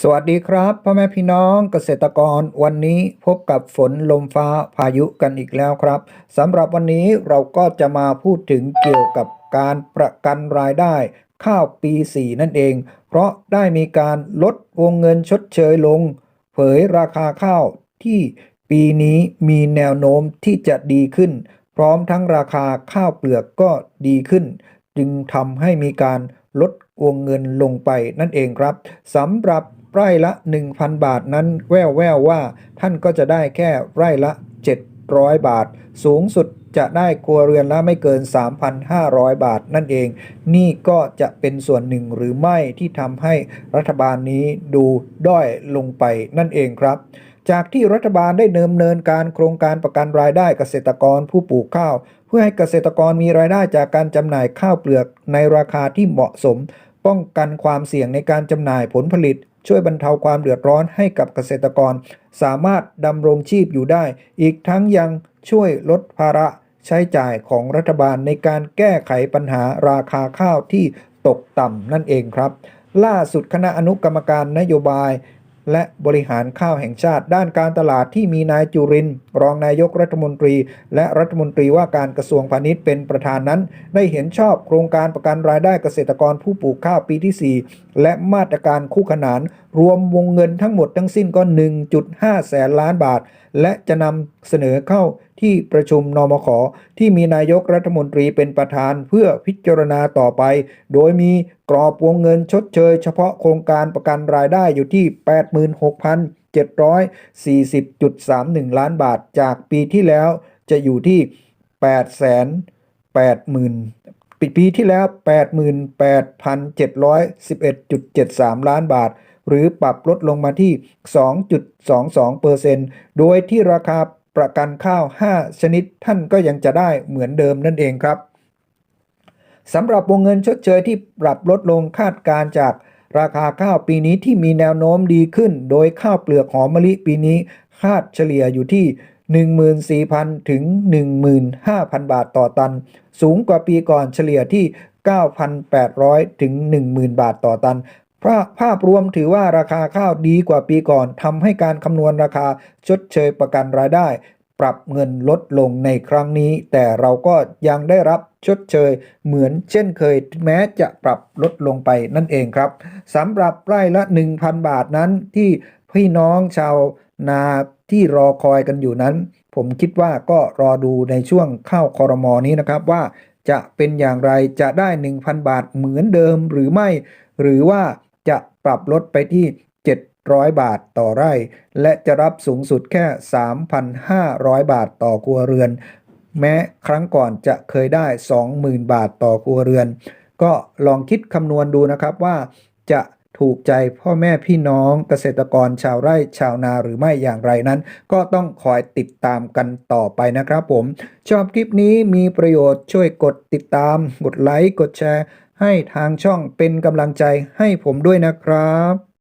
สวัสดีครับพ่อแม่พี่น้องเกษตรกรวันนี้พบกับฝนลมฟ้าพายุกันอีกแล้วครับสำหรับวันนี้เราก็จะมาพูดถึงเกี่ยวกับการประกันรายได้ ข้าวปี 4 นั่นเอง เพราะได้มีการลดวงเงินชดเชยลง เผยราคาข้าวที่ปีนี้มีแนวโน้มที่จะดีขึ้น พร้อมทั้งราคาข้าวเปลือกก็ดีขึ้น จึงทำให้มีการลดวงเงินลงไปนั่นเองครับสำหรับไร่ละ 1,000 บาทนั้นแววแววว่า ท่านก็จะได้แค่ไร่ละ 700 บาท สูงสุดจะได้ครัวเรือนละไม่เกิน 3,500 บาทนั่นเอง นี่ก็จะเป็นส่วนหนึ่งหรือไม่ที่ทำให้รัฐบาลนี้ดูด้อยลงไปนั่นเองครับ จากที่รัฐบาลได้ดำเนินการโครงการประกันรายได้เกษตรกรผู้ปลูกข้าว เพื่อให้เกษตรกรมีรายได้จากการจำหน่ายข้าวเปลือกในราคาที่เหมาะสม ป้องกันความเสี่ยงในการจำหน่ายผลผลิต ช่วยบรรเทาความเดือดร้อนให้กับเกษตรกร สามารถดำรงชีพอยู่ได้ อีกทั้งยังช่วยลดภาระใช้จ่ายของรัฐบาลในการแก้ไขปัญหาราคาข้าวที่ตกต่ำนั่นเองครับ ล่าสุดคณะอนุกรรมการนโยบาย และบริหารข้าวแห่งชาติ ด้านการตลาดที่มีนายจุรินทร์รองนายกรัฐมนตรี และรัฐมนตรีว่าการกระทรวงพาณิชย์เป็นประธานนั้น ได้เห็นชอบโครงการประกันรายได้เกษตรกรผู้ปลูกข้าวปีที่ 4 และมาตรการคู่ขนาน รวมวงเงินทั้งหมดทั้งสิ้นก็ 1.5 แสนล้านบาท และจะนำเสนอเข้าที่ประชุมนมขที่มีนายกรัฐมนตรีเป็นประธานเพื่อพิจารณาต่อไป โดยมีกรอบวงเงินชดเชยเฉพาะโครงการประกันรายได้อยู่ที่ 86,740.31 ล้านบาทจากปีที่แล้วจะอยู่ที่ 8 8 0 0 0ปีปีที่แล้ว 88,711.73 ล้านบาท หรือปรับลดลงมาที่ 2.22%โดยที่ราคา ประกันข้าว 5 ชนิดท่านก็ยังจะได้เหมือนเดิมนั่นเองครับสำหรับวงเงินชดเชยที่ปรับลดลงคาดการจากราคาข้าวปีนี้ที่มีแนวโน้มดีขึ้น โดยข้าวเปลือกหอมมะลิปีนี้คาดเฉลี่ยอยู่ที่ 14,000 ถึง 15,000 บาทต่อตัน สูงกว่าปีก่อนเฉลี่ยที่ 9,800 ถึง 10,000 บาทต่อตัน ภาพภาพรวมถือว่าราคาข้าวดีกว่าปีก่อนทำให้การคำนวณราคาชดเชยประกันรายได้ ปรับเงินลดลงในครั้งนี้ แต่เราก็ยังได้รับชดเชยเหมือนเช่นเคยแม้จะปรับลดลงไปนั่นเองครับสำหรับไร่ละ 1,000 บาทนั้นที่พี่น้องชาวนาที่รอคอยกันอยู่นั้น ผมคิดว่าก็รอดูในช่วงเข้าคอรมอนี้นะครับว่าจะเป็นอย่างไรจะได้ 1,000 บาทเหมือนเดิมหรือไม่ หรือว่า จะปรับลดไปที่ 700 บาทต่อไร่ และจะรับสูงสุดแค่ 3,500 บาทต่อครัวเรือน แม้ครั้งก่อนจะเคยได้ 20,000 บาทต่อครัวเรือน ก็ลองคิดคำนวณดูนะครับว่าจะถูกใจพ่อแม่พี่น้องเกษตรกรชาวไร่ชาวนาหรือไม่อย่างไรนั้น ก็ต้องคอยติดตามกันต่อไปนะครับผม ชอบคลิปนี้มีประโยชน์ช่วยกดติดตาม กดไลค์ กดแชร์ ให้ทางช่องเป็นกำลังใจให้ผมด้วยนะครับ